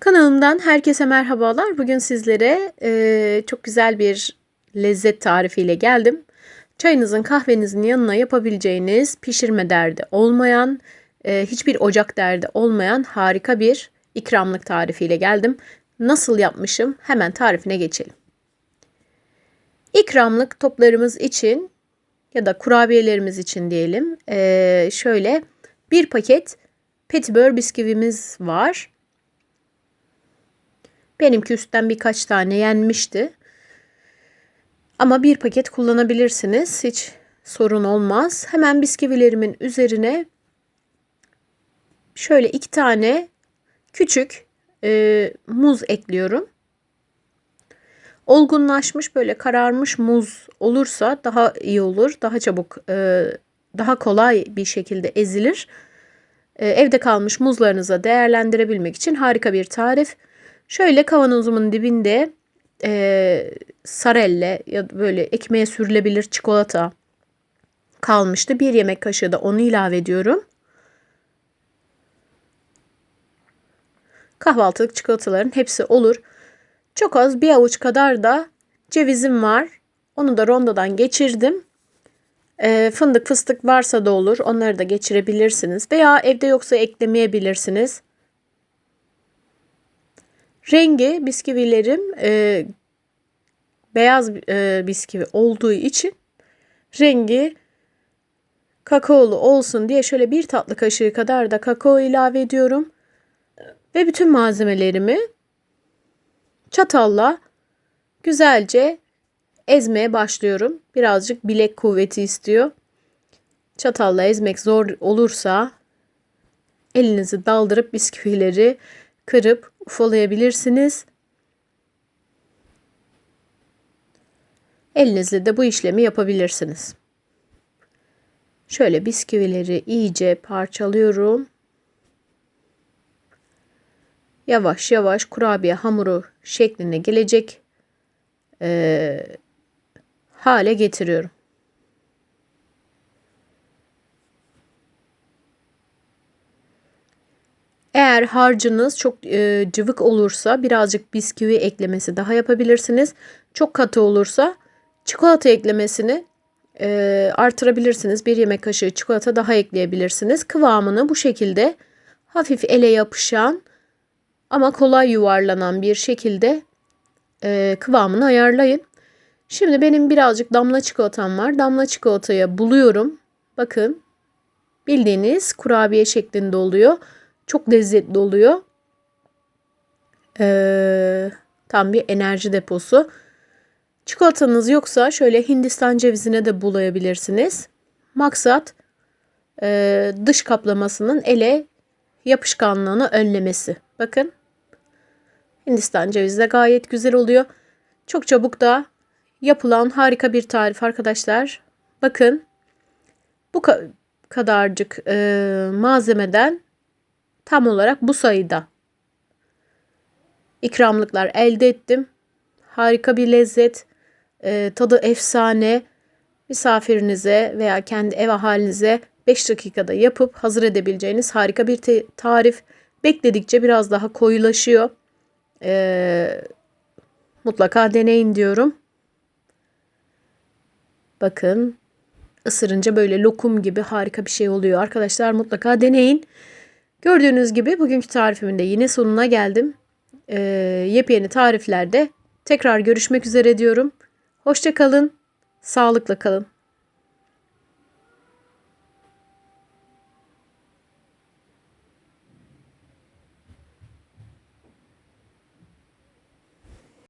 Kanalımdan herkese merhabalar. Bugün sizlere e, çok güzel bir lezzet tarifiyle geldim. Çayınızın kahvenizin yanına yapabileceğiniz pişirme derdi olmayan, e, hiçbir ocak derdi olmayan harika bir ikramlık tarifiyle geldim. Nasıl yapmışım? Hemen tarifine geçelim. İkramlık toplarımız için ya da kurabiyelerimiz için diyelim. E, şöyle bir paket petibör bisküvimiz var. Benimki üstten birkaç tane yenmişti. Ama bir paket kullanabilirsiniz. Hiç sorun olmaz. Hemen bisküvilerimin üzerine şöyle iki tane küçük e, muz ekliyorum. Olgunlaşmış böyle kararmış muz olursa daha iyi olur. Daha çabuk, e, daha kolay bir şekilde ezilir. E, evde kalmış muzlarınıza değerlendirebilmek için harika bir tarif. Şöyle kavanozumun dibinde e, sarelle ya da böyle ekmeğe sürülebilir çikolata kalmıştı. Bir yemek kaşığı da onu ilave ediyorum. Kahvaltılık çikolataların hepsi olur. Çok az bir avuç kadar da cevizim var. Onu da rondodan geçirdim. E, fındık fıstık varsa da olur. Onları da geçirebilirsiniz. Veya evde yoksa eklemeyebilirsiniz. Rengi bisküvilerim e, beyaz e, bisküvi olduğu için rengi kakaolu olsun diye şöyle bir tatlı kaşığı kadar da kakao ilave ediyorum. Ve bütün malzemelerimi çatalla güzelce ezmeye başlıyorum. Birazcık bilek kuvveti istiyor. Çatalla ezmek zor olursa elinizi daldırıp bisküvileri kırıp ufalayabilirsiniz. Elinizle de bu işlemi yapabilirsiniz. Şöyle bisküvileri iyice parçalıyorum. Yavaş yavaş kurabiye hamuru şekline gelecek e, hale getiriyorum. Eğer harcınız çok e, cıvık olursa birazcık bisküvi eklemesi daha yapabilirsiniz. Çok katı olursa çikolata eklemesini e, artırabilirsiniz. Bir yemek kaşığı çikolata daha ekleyebilirsiniz. Kıvamını bu şekilde hafif ele yapışan ama kolay yuvarlanan bir şekilde e, kıvamını ayarlayın. Şimdi benim birazcık damla çikolatam var. Damla çikolataya buluyorum. Bakın bildiğiniz kurabiye şeklinde oluyor. Çok lezzetli oluyor. Ee, tam bir enerji deposu. Çikolatanız yoksa şöyle Hindistan cevizine de bulayabilirsiniz. Maksat e, dış kaplamasının ele yapışkanlığını önlemesi. Bakın Hindistan cevizi de gayet güzel oluyor. Çok çabuk da yapılan harika bir tarif arkadaşlar. Bakın bu kadarcık e, malzemeden tam olarak bu sayıda ikramlıklar elde ettim. Harika bir lezzet, e, tadı efsane. Misafirinize veya kendi ev ahalinize 5 dakikada yapıp hazır edebileceğiniz harika bir tarif. Bekledikçe biraz daha koyulaşıyor. E, mutlaka deneyin diyorum. Bakın ısırınca böyle lokum gibi harika bir şey oluyor. Arkadaşlar mutlaka deneyin. Gördüğünüz gibi bugünkü tarifimin de yine sonuna geldim. Ee, yepyeni tariflerde tekrar görüşmek üzere diyorum. Hoşçakalın, sağlıkla kalın.